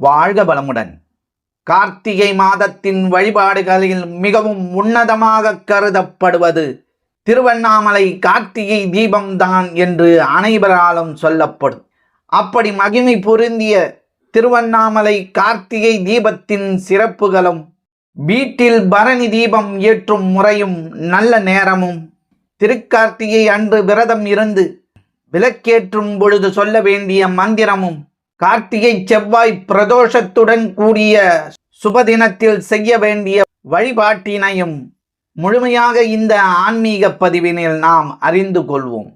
வாழ்க வளமுடன். கார்த்திகை மாதத்தின் வழிபாடுகளில் மிகவும் உன்னதமாக கருதப்படுவது திருவண்ணாமலை கார்த்திகை தீபம்தான் என்று அனைவராலும் சொல்லப்படும். அப்படி மகிமை பொருந்திய திருவண்ணாமலை கார்த்திகை தீபத்தின் சிறப்புகளும் வீட்டில் பரணி தீபம் ஏற்றும் முறையும் நல்ல நேரமும் திருக்கார்த்திகை அன்று விரதம் இருந்து விளக்கேற்றும் பொழுது சொல்ல வேண்டிய மந்திரமும் கார்த்திகை செவ்வாய் பிரதோஷத்துடன் கூடிய சுபதினத்தில் செய்ய வேண்டிய வழிபாட்டினையும் முழுமையாக இந்த ஆன்மீக பதிவினில் நாம் அறிந்து கொள்வோம்.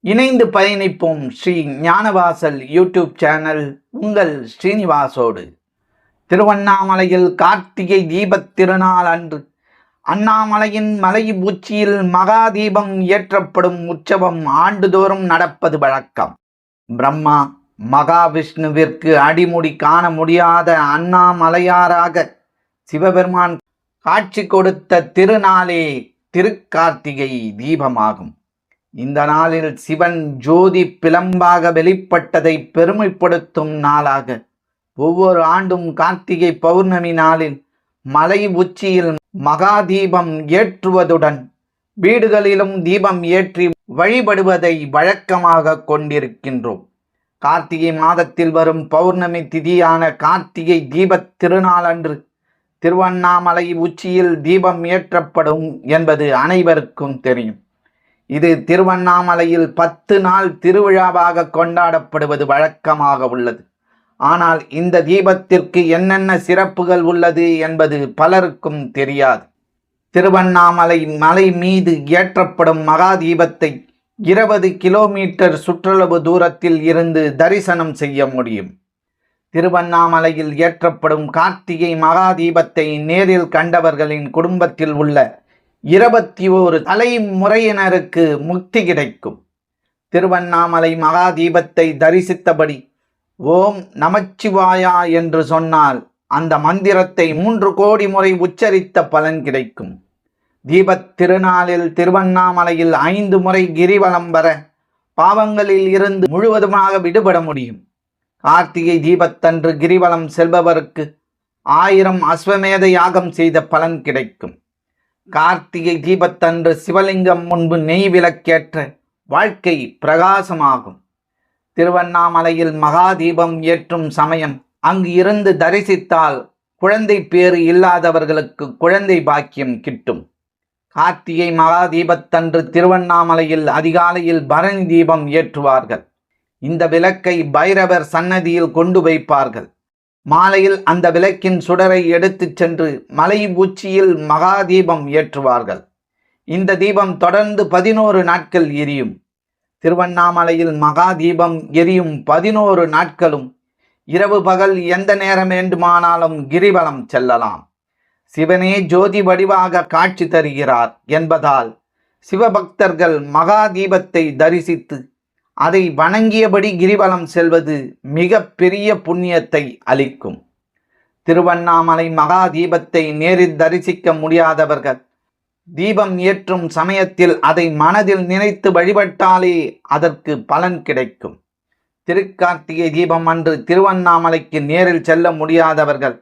இணைந்து பயணிப்போம் ஸ்ரீ ஞானவாசல் யூடியூப் சேனல் உங்கள் ஸ்ரீனிவாசோடு. திருவண்ணாமலையில் கார்த்திகை தீபத் திருநாள் அன்று அண்ணாமலையின் மலை உச்சியில் மகா தீபம் உற்சவம் ஆண்டுதோறும் நடப்பது வழக்கம். பிரம்மா மகாவிஷ்ணுவிற்கு அடிமுடி காண முடியாத அண்ணாமலையாராக சிவபெருமான் காட்சி கொடுத்த திருநாளே திருக்கார்த்திகை தீபமாகும். இந்த நாளில் சிவன் ஜோதி பிளம்பாக வெளிப்பட்டதை பெருமைப்படுத்தும் நாளாக. ஒவ்வொரு ஆண்டும் கார்த்திகை பௌர்ணமி நாளில் மலை உச்சியில் மகா தீபம் ஏற்றுவதுடன் வீடுகளிலும் தீபம் ஏற்றி வழிபடுவதை வழக்கமாக கொண்டிருக்கின்றோம். கார்த்திகை மாதத்தில் வரும் பௌர்ணமி திதியான கார்த்திகை தீபத் திருநாள் அன்று திருவண்ணாமலை உச்சியில் தீபம் ஏற்றப்படும் என்பது அனைவருக்கும் தெரியும். இது திருவண்ணாமலையில் பத்து நாள் திருவிழாவாக கொண்டாடப்படுவது வழக்கமாக உள்ளது. ஆனால் இந்த தீபத்திற்கு என்னென்ன சிறப்புகள் உள்ளது என்பது பலருக்கும் தெரியாது. திருவண்ணாமலை மலை மீது ஏற்றப்படும் மகா தீபத்தை இருபது கிலோமீட்டர் சுற்றளவு தூரத்தில் இருந்து தரிசனம் செய்ய முடியும். திருவண்ணாமலையில் ஏற்றப்படும் கார்த்திகை மகாதீபத்தை நேரில் கண்டவர்களின் குடும்பத்தில் உள்ள இருபத்தி ஓரு தலைமுறையினருக்கு முக்தி கிடைக்கும். திருவண்ணாமலை மகா தீபத்தை தரிசித்தபடி ஓம் நமச்சிவாயா என்று சொன்னால் அந்த மந்திரத்தை மூன்று கோடி முறை உச்சரித்த பலன் கிடைக்கும். தீபத் திருநாளில் திருவண்ணாமலையில் ஐந்து முறை கிரிவலம் வர பாவங்களில் இருந்து முழுவதுமாக விடுபட முடியும். கார்த்திகை தீபத்தன்று கிரிவலம் செல்பவருக்கு ஆயிரம் அஸ்வமேத யாகம் செய்த பலன் கிடைக்கும். கார்த்திகை தீபத்தன்று சிவலிங்கம் முன்பு நெய் விளக்கேற்ற வாழ்க்கை பிரகாசமாகும். திருவண்ணாமலையில் மகா தீபம் ஏற்றும் சமயம் அங்கு இருந்து தரிசித்தால் குழந்தை பேறு இல்லாதவர்களுக்கு குழந்தை பாக்கியம் கிட்டும். கார்த்திகை மகா தீபத்தன்று திருவண்ணாமலையில் அதிகாலையில் பரணி தீபம் ஏற்றுவார்கள். இந்த விளக்கை பைரவர் சன்னதியில் கொண்டு வைப்பார்கள். மாலையில் அந்த விளக்கின் சுடரை எடுத்துச் சென்று மலை உச்சியில் மகா தீபம் ஏற்றுவார்கள். இந்த தீபம் தொடர்ந்து பதினோரு நாட்கள் எரியும். திருவண்ணாமலையில் மகா தீபம் எரியும் பதினோரு நாட்களும் இரவு பகல் எந்த நேரம் வேண்டுமானாலும் கிரிவலம் செல்லலாம். சிவனே ஜோதி வடிவாக காட்சி தருகிறார் என்பதால் சிவபக்தர்கள் மகா தீபத்தை தரிசித்து அதை வணங்கியபடி கிரிவலம் செல்வது மிக பெரிய புண்ணியத்தை அளிக்கும். திருவண்ணாமலை மகா தீபத்தை நேரில் தரிசிக்க முடியாதவர்கள் தீபம் ஏற்றும் சமயத்தில் அதை மனதில் நினைத்து வழிபட்டாலே அதற்கு பலன் கிடைக்கும். திருக்கார்த்திகை தீபம் அன்று திருவண்ணாமலைக்கு நேரில் செல்ல முடியாதவர்கள்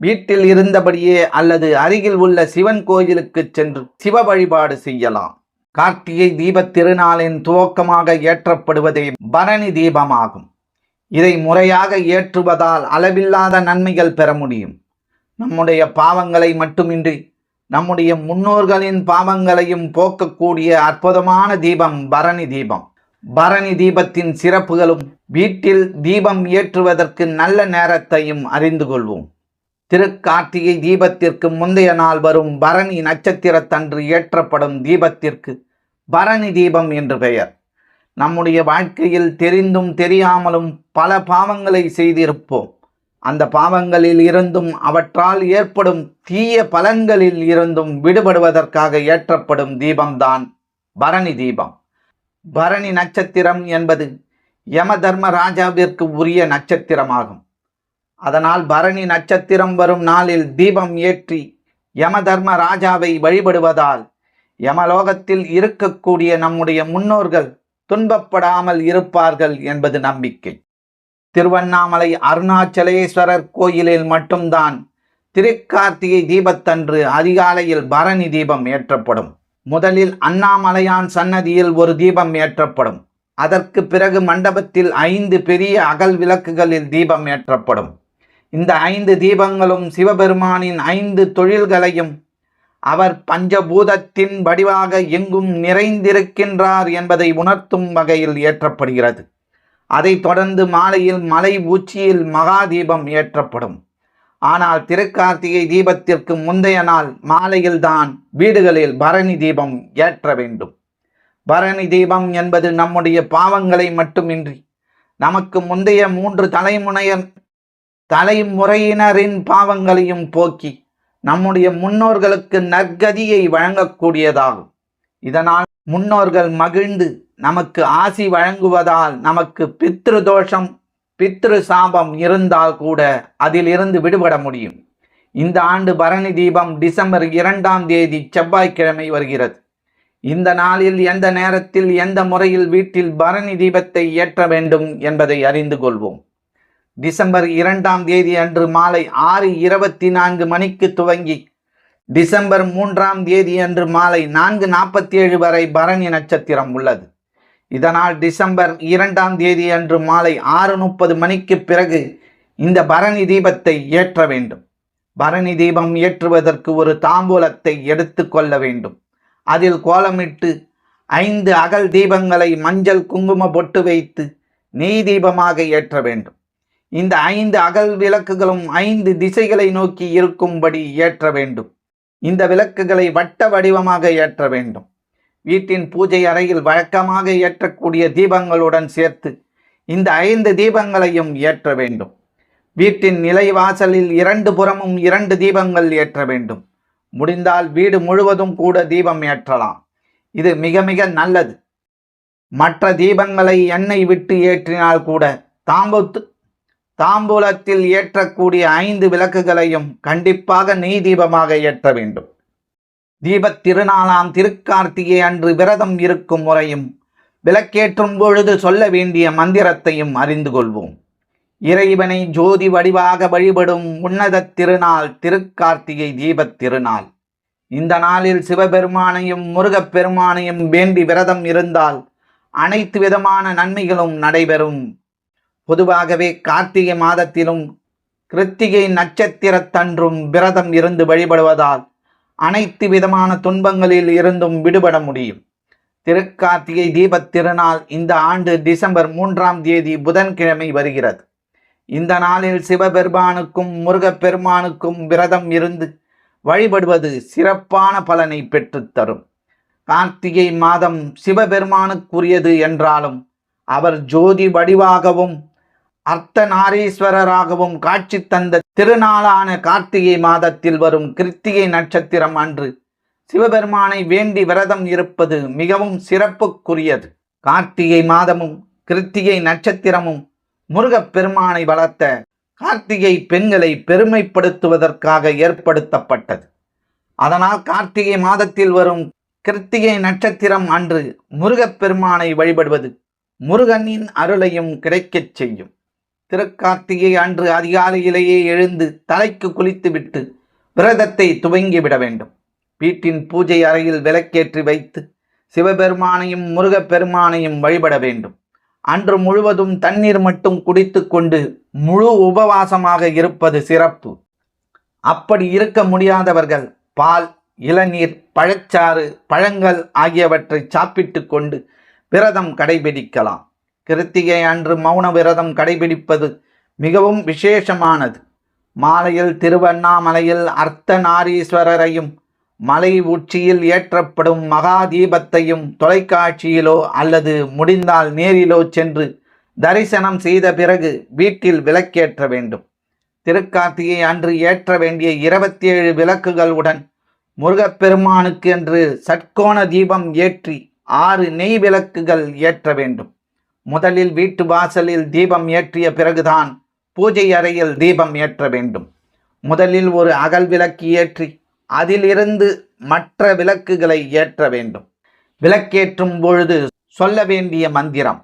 வீட்டில் இருந்தபடியே அல்லது அருகில் உள்ள சிவன் கோயிலுக்கு சென்று சிவ வழிபாடு செய்யலாம். கார்த்திகை தீபத் திருநாளின் துவக்கமாக ஏற்றப்படுவதே பரணி தீபமாகும். இதை முறையாக ஏற்றுவதால் அளவில்லாத நன்மைகள் பெற முடியும். நம்முடைய பாவங்களை மட்டுமின்றி நம்முடைய முன்னோர்களின் பாவங்களையும் போக்கக்கூடிய அற்புதமான தீபம் பரணி தீபம். பரணி தீபத்தின் சிறப்புகளும் வீட்டில் தீபம் ஏற்றுவதற்கு நல்ல நேரத்தையும் அறிந்து கொள்வோம். திருக்கார்த்திகை தீபத்திற்கு முந்தைய நாள் வரும் பரணி நட்சத்திரத்தன்று ஏற்றப்படும் தீபத்திற்கு பரணி தீபம் என்று பெயர். நம்முடைய வாழ்க்கையில் தெரிந்தும் தெரியாமலும் பல பாவங்களை செய்திருப்போம். அந்த பாவங்களில் இருந்தும் அவற்றால் ஏற்படும் தீய பலன்களில் இருந்தும் விடுபடுவதற்காக ஏற்றப்படும் தீபம்தான் பரணி தீபம். பரணி நட்சத்திரம் என்பது யம தர்ம ராஜாவிற்கு உரிய நட்சத்திரமாகும். அதனால் பரணி நட்சத்திரம் வரும் நாளில் தீபம் ஏற்றி யம தர்ம ராஜாவை வழிபடுவதால் யமலோகத்தில் இருக்கக்கூடிய நம்முடைய முன்னோர்கள் துன்பப்படாமல் இருப்பார்கள் என்பது நம்பிக்கை. திருவண்ணாமலை அருணாச்சலேஸ்வரர் கோயிலில் மட்டும்தான் திருக்கார்த்திகை தீபத்தன்று அதிகாலையில் பரணி தீபம் ஏற்றப்படும். முதலில் அண்ணாமலையான் சன்னதியில் ஒரு தீபம் ஏற்றப்படும். அதற்கு பிறகு மண்டபத்தில் ஐந்து பெரிய அகல் விளக்குகளில் தீபம் ஏற்றப்படும். இந்த ஐந்து தீபங்களும் சிவபெருமானின் ஐந்து தொழில்களையும் அவர் பஞ்சபூதத்தின் வடிவாக எங்கும் நிறைந்திருக்கின்றார் என்பதை உணர்த்தும் வகையில் ஏற்றப்படுகிறது. அதைத் தொடர்ந்து மாலையில் மலை உச்சியில் மகா தீபம் ஏற்றப்படும். ஆனால் திருக்கார்த்திகை தீபத்திற்கு முந்தைய நாள் மாலையில்தான் வீடுகளில் பரணி தீபம் ஏற்ற வேண்டும். பரணி தீபம் என்பது நம்முடைய பாவங்களை மட்டுமின்றி நமக்கு முந்தைய மூன்று தலைமுனையர் தலைமுறையினரின் பாவங்களையும் போக்கி நம்முடைய முன்னோர்களுக்கு நற்கதியை வழங்கக்கூடியதாகும். இதனால் முன்னோர்கள் மகிழ்ந்து நமக்கு ஆசி வழங்குவதால் நமக்கு பித்ரு தோஷம் பித்ரு சாபம் இருந்தால் கூட அதிலிருந்து விடுபட முடியும். இந்த ஆண்டு பரணி தீபம் டிசம்பர் இரண்டாம் தேதி செவ்வாய்க்கிழமை வருகிறது. இந்த நாளில் எந்த நேரத்தில் எந்த முறையில் வீட்டில் பரணி தீபத்தை ஏற்ற வேண்டும் என்பதை அறிந்து கொள்வோம். டிசம்பர் இரண்டாம் தேதி அன்று மாலை ஆறு இருபத்தி நான்கு மணிக்கு துவங்கி டிசம்பர் மூன்றாம் தேதி அன்று மாலை நான்கு நாற்பத்தி ஏழு வரை பரணி நட்சத்திரம் உள்ளது. இதனால் டிசம்பர் இரண்டாம் தேதி அன்று மாலை ஆறு முப்பது மணிக்கு பிறகு இந்த பரணி தீபத்தை ஏற்ற வேண்டும். பரணி தீபம் ஏற்றுவதற்கு ஒரு தாம்பூலத்தை எடுத்து கொள்ள வேண்டும். அதில் கோலமிட்டு ஐந்து அகல் தீபங்களை மஞ்சள் குங்கும பொட்டு வைத்து நெய் தீபமாக ஏற்ற வேண்டும். இந்த ஐந்து அகல் விளக்குகளும் ஐந்து திசைகளை நோக்கி இருக்கும்படி ஏற்ற வேண்டும். இந்த விளக்குகளை வட்ட வடிவமாக ஏற்ற வேண்டும். வீட்டின் பூஜை அறையில் வழக்கமாக ஏற்றக்கூடிய தீபங்களுடன் சேர்த்து இந்த ஐந்து தீபங்களையும் ஏற்ற வேண்டும். வீட்டின் நிலைவாசலில் இரண்டு புறமும் இரண்டு தீபங்கள் ஏற்ற வேண்டும். முடிந்தால் வீடு முழுவதும் கூட தீபம் ஏற்றலாம். இது மிக மிக நல்லது. மற்ற தீபங்களை எண்ணெய் விட்டு ஏற்றினால் கூட தாம்பூத்து தாம்பூலத்தில் ஏற்றக்கூடிய ஐந்து விளக்குகளையும் கண்டிப்பாக நெய் தீபமாக ஏற்ற வேண்டும். தீபத் திருநாளாம் திருக்கார்த்திகை அன்று விரதம் இருக்கும் முறையும் விளக்கேற்றும் பொழுது சொல்ல வேண்டிய மந்திரத்தையும் அறிந்து கொள்வோம். இறைவனை ஜோதி வடிவாக வழிபடும் உன்னத திருநாள் திருக்கார்த்திகை தீபத் திருநாள். இந்த நாளில் சிவபெருமானையும் முருகப்பெருமானையும் வேண்டி விரதம் இருந்தால் அனைத்து விதமான நன்மைகளும் நடைபெறும். பொதுவாகவே கார்த்திகை மாதத்திலும் கிருத்திகை நட்சத்திரத்தன்றும் விரதம் இருந்து வழிபடுவதால் அனைத்து விதமான துன்பங்களில் இருந்தும் விடுபட முடியும். திருக்கார்த்திகை தீபத் திருநாள் இந்த ஆண்டு டிசம்பர் மூன்றாம் தேதி புதன்கிழமை வருகிறது. இந்த நாளில் சிவபெருமானுக்கும் முருகப்பெருமானுக்கும் விரதம் இருந்து வழிபடுவது சிறப்பான பலனை பெற்றுத்தரும். கார்த்திகை மாதம் சிவபெருமானுக்குரியது என்றாலும் அவர் ஜோதி வடிவாகவும் அர்த்தநாரீஸ்வரராகவும் காட்சி தந்த திருநாளான கார்த்திகை மாதத்தில் வரும் கிருத்திகை நட்சத்திரம் அன்று சிவபெருமானை வேண்டி விரதம் இருப்பது மிகவும் சிறப்புக்குரியது. கார்த்திகை மாதமும் கிருத்திகை நட்சத்திரமும் முருகப்பெருமானை வளர்த்த கார்த்திகை பெண்களை பெருமைப்படுத்துவதற்காக ஏற்படுத்தப்பட்டது. அதனால் கார்த்திகை மாதத்தில் வரும் கிருத்திகை நட்சத்திரம் அன்று முருகப் பெருமானை வழிபடுவது முருகனின் அருளையும் கிடைக்கச் செய்யும். திருக்கார்த்திகை அன்று அதிகாலையிலேயே எழுந்து தலைக்கு குளித்துவிட்டு விரதத்தை துவங்கிவிட வேண்டும். வீட்டின் பூஜை அறையில் விளக்கேற்றி வைத்து சிவபெருமானையும் முருகப்பெருமானையும் வழிபட வேண்டும். அன்று முழுவதும் தண்ணீர் மட்டும் குடித்துக்கொண்டு முழு உபவாசமாக இருப்பது சிறப்பு. அப்படி இருக்க முடியாதவர்கள் பால் இளநீர் பழச்சாறு பழங்கள் ஆகியவற்றை சாப்பிட்டு கொண்டு விரதம் கடைபிடிக்கலாம். கிருத்திகை அன்று மௌன விரதம் கடைபிடிப்பது மிகவும் விசேஷமானது. மாலையில் திருவண்ணாமலையில் அர்த்தநாரீஸ்வரரையும் மலை உச்சியில் ஏற்றப்படும் மகா தீபத்தையும் தொலைக்காட்சியிலோ அல்லது முடிந்தால் நேரிலோ சென்று தரிசனம் செய்த பிறகு வீட்டில் விளக்கேற்ற வேண்டும். திருக்கார்த்திகை அன்று ஏற்ற வேண்டிய இருபத்தி ஏழு விளக்குகளுடன் முருகப்பெருமானுக்கு என்று சட்கோண தீபம் ஏற்றி ஆறு நெய் விளக்குகள் ஏற்ற வேண்டும். முதலில் வீட்டு வாசலில் தீபம் ஏற்றிய பிறகுதான் பூஜை அறையில் தீபம் ஏற்ற வேண்டும். முதலில் ஒரு அகல் விளக்கு ஏற்றி அதிலிருந்து மற்ற விளக்குகளை ஏற்ற வேண்டும். விளக்கேற்றும் பொழுது சொல்ல வேண்டிய மந்திரம்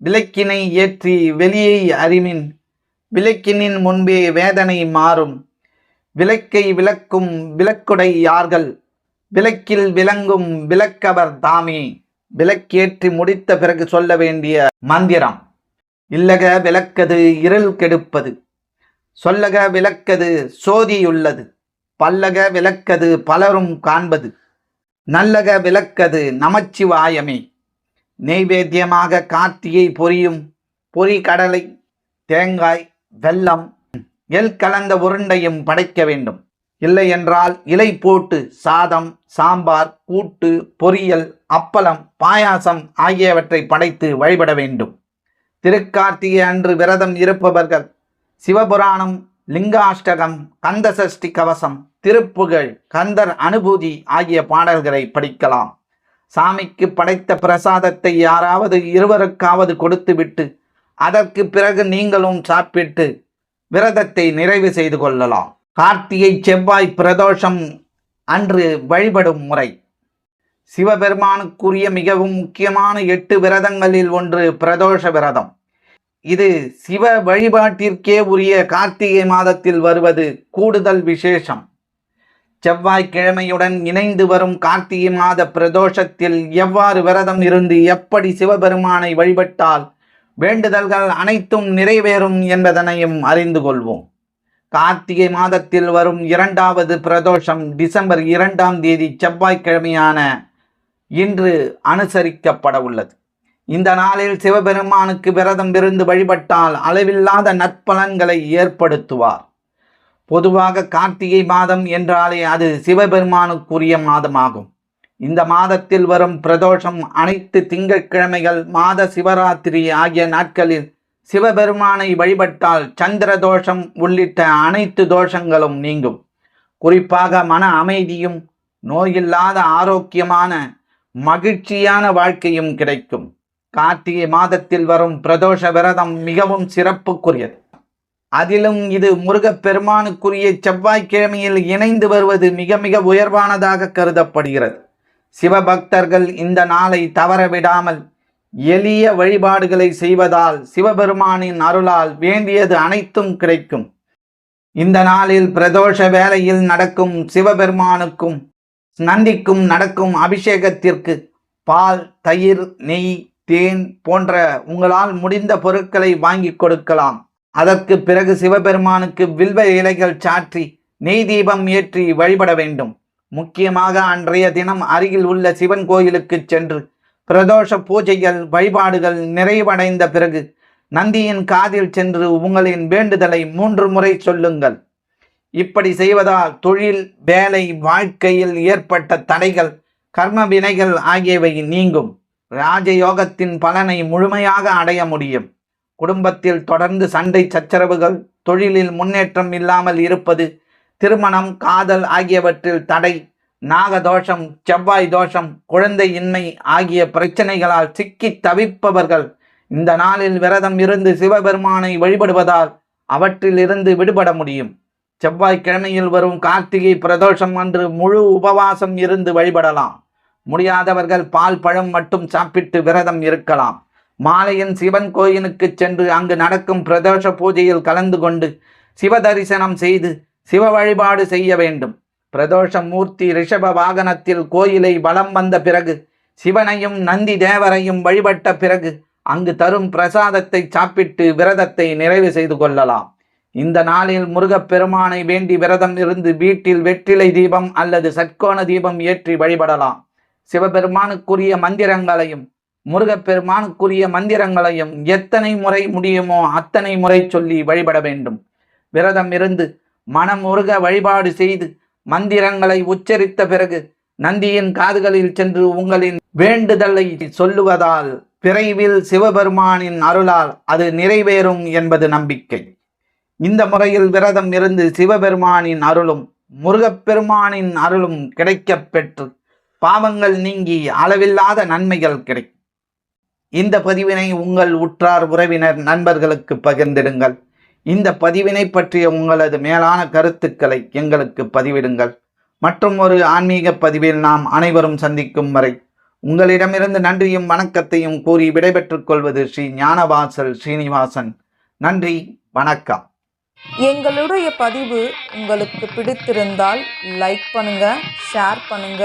விளக்கினை ஏற்றி வெளியை அறிமின் விளக்கினின் முன்பே வேதனை மாறும். விளக்கை விளக்கும் விளக்குடை யார்கள் விளக்கில் விளங்கும் விளக்கவர் தாமே. விளக்கேற்றி முடித்த பிறகு சொல்ல வேண்டிய மந்திரம். இல்லக விளக்கது இருள் கெடுப்பது. சொல்லக விளக்கது சோதியுள்ளது. பல்லக விளக்கது பலரும் காண்பது. நல்லக விளக்கது நமச்சிவாயமே. நெய்வேத்தியமாக கார்த்தியை பொரியும் பொறி கடலை தேங்காய் வெல்லம் எல் கலந்த உருண்டையும் படைக்க வேண்டும். இல்லை என்றால் இலை போட்டு சாதம் சாம்பார் கூட்டு பொரியல் அப்பளம் பாயாசம் ஆகியவற்றை படைத்து வழிபட வேண்டும். திருக்கார்த்திகை அன்று விரதம் இருப்பவர்கள் சிவபுராணம் லிங்காஷ்டகம் கந்தசஷ்டி கவசம் திருப்புகழ் கந்தர் அனுபூதி ஆகிய பாடல்களை படிக்கலாம். சாமிக்கு படைத்த பிரசாதத்தை யாராவது இருவருக்காவது கொடுத்துவிட்டு அதற்கு பிறகு நீங்களும் சாப்பிட்டு விரதத்தை நிறைவு செய்து கொள்ளலாம். கார்த்திகை செவ்வாய் பிரதோஷம் அன்று வழிபடும் முறை. சிவபெருமானுக்குரிய மிகவும் முக்கியமான எட்டு விரதங்களில் ஒன்று பிரதோஷ விரதம். இது சிவ வழிபாட்டிற்கே உரிய கார்த்திகை மாதத்தில் வருவது கூடுதல் விசேஷம். செவ்வாய்க்கிழமையுடன் இணைந்து வரும் கார்த்திகை மாத பிரதோஷத்தில் எவ்வாறு விரதம் இருந்து எப்படி சிவபெருமானை வழிபட்டால் வேண்டுதல்கள் அனைத்தும் நிறைவேறும் என்பதனையும் அறிந்து கொள்வோம். கார்த்திகை மாதத்தில் வரும் இரண்டாவது பிரதோஷம் டிசம்பர் இரண்டாம் தேதி செவ்வாய்க்கிழமையான இன்று அனுசரிக்கப்பட உள்ளது இந்த நாளில் சிவபெருமானுக்கு விரதம் இருந்து வழிபட்டால் அளவில்லாத நற்பலன்களை ஏற்படுத்துவார். பொதுவாக கார்த்திகை மாதம் என்றாலே அது சிவபெருமானுக்குரிய மாதமாகும். இந்த மாதத்தில் வரும் பிரதோஷம் அனைத்து திங்கட்கிழமைகள் மாத சிவராத்திரி ஆகிய நாட்களில் சிவபெருமானை வழிபட்டால் சந்திர தோஷம் உள்ளிட்ட அனைத்து தோஷங்களும் நீங்கும். குறிப்பாக மன அமைதியும் நோயில்லாத ஆரோக்கியமான மகிழ்ச்சியான வாழ்க்கையும் கிடைக்கும். கார்த்திகை மாதத்தில் வரும் பிரதோஷ விரதம் மிகவும் சிறப்புக்குரியது. அதிலும் இது முருகப்பெருமானுக்குரிய செவ்வாய்க்கிழமையில் இணைந்து வருவது மிக மிக உயர்வானதாக கருதப்படுகிறது. சிவபக்தர்கள் இந்த நாளை தவற விடாமல் எளிய வழிபாடுகளை செய்வதால் சிவபெருமானின் அருளால் வேண்டியது அனைத்தும் கிடைக்கும். இந்த நாளில் பிரதோஷ வேலையில் நடக்கும் சிவபெருமானுக்கும் நந்திக்கும் நடக்கும் அபிஷேகத்திற்கு பால் தயிர் நெய் தேன் போன்ற உங்களால் முடிந்த பொருட்களை வாங்கி கொடுக்கலாம். அதற்கு பிறகு சிவபெருமானுக்கு வில்வ இலைகள் சாற்றி நெய் தீபம் ஏற்றி வழிபட வேண்டும். முக்கியமாக அன்றைய தினம் அருகில் உள்ள சிவன் கோயிலுக்கு சென்று பிரதோஷ பூஜைகள் வழிபாடுகள் நிறைவடைந்த பிறகு நந்தியின் காதில் சென்று உங்களின் வேண்டுதலை மூன்று முறை சொல்லுங்கள். இப்படி செய்வதால் தொழில் வேலை வாழ்க்கையில் ஏற்பட்ட தடைகள் கர்ம வினைகள் ஆகியவை நீங்கும். ராஜயோகத்தின் பலனை முழுமையாக அடைய முடியும். குடும்பத்தில் தொடர்ந்து சண்டை சச்சரவுகள் தொழிலில் முன்னேற்றம் இல்லாமல் இருப்பது திருமணம் காதல் ஆகியவற்றில் தடை. நாகதோஷம் செவ்வாய் தோஷம் குழந்தை இன்மை ஆகிய பிரச்சனைகளால் சிக்கி தவிப்பவர்கள் இந்த நாளில் விரதம் இருந்து சிவபெருமானை வழிபடுவதால் அவற்றிலிருந்து விடுபட முடியும். செவ்வாய்க்கிழமையில் வரும் கார்த்திகை பிரதோஷம் அன்று முழு உபவாசம் இருந்து வழிபடலாம். முடியாதவர்கள் பால் பழம் மட்டும் சாப்பிட்டு விரதம் இருக்கலாம். மாலையின் சிவன் கோயிலுக்கு சென்று அங்கு நடக்கும் பிரதோஷ பூஜையில் கலந்து கொண்டு சிவ தரிசனம் செய்து சிவ வழிபாடு செய்ய வேண்டும். பிரதோஷ மூர்த்தி ரிஷப வாகனத்தில் கோயிலை வலம் வந்த பிறகு சிவனையும் நந்தி தேவரையும் வழிபட்ட பிறகு அங்கு தரும் பிரசாதத்தை சாப்பிட்டு விரதத்தை நிறைவு செய்து கொள்ளலாம். இந்த நாளில் முருகப்பெருமானை வேண்டி விரதம் இருந்து வீட்டில் வெற்றிலை தீபம் அல்லது சட்கோண தீபம் ஏற்றி வழிபடலாம். சிவபெருமானுக்குரிய மந்திரங்களையும் முருகப்பெருமானுக்குரிய மந்திரங்களையும் எத்தனை முறை முடியுமோ அத்தனை முறை சொல்லி வழிபட வேண்டும். விரதம் இருந்து மனமுருக வழிபாடு செய்து மந்திரங்களை உச்சரித்த பிறகு நந்தியின் காதுகளில் சென்று உங்களின் வேண்டுதலை சொல்லுவதால் விரைவில் சிவபெருமானின் அருளால் அது நிறைவேறும் என்பது நம்பிக்கை. இந்த முறையில் விரதம் இருந்து சிவபெருமானின் அருளும் முருகப்பெருமானின் அருளும் கிடைக்கப் பெற்று பாவங்கள் நீங்கி அளவில்லாத நன்மைகள் கிடைக்கும். இந்த பதிவினை உங்கள் உற்றார் உறவினர் நண்பர்களுக்கு பகிர்ந்திடுங்கள். இந்த பதிவினை பற்றிய உங்களது மேலான கருத்துக்களை எங்களுக்கு பதிவிடுங்கள். மற்றும் ஒரு ஆன்மீக பதிவில் நாம் அனைவரும் சந்திக்கும் வரை உங்களிடமிருந்து நன்றியும் வணக்கத்தையும் கூறி விடைபெற்றுக் கொள்வது ஸ்ரீ ஞானவாசல் ஸ்ரீனிவாசன். நன்றி வணக்கம். எங்களுடைய பதிவு உங்களுக்கு பிடித்திருந்தால் லைக் பண்ணுங்க ஷேர் பண்ணுங்க.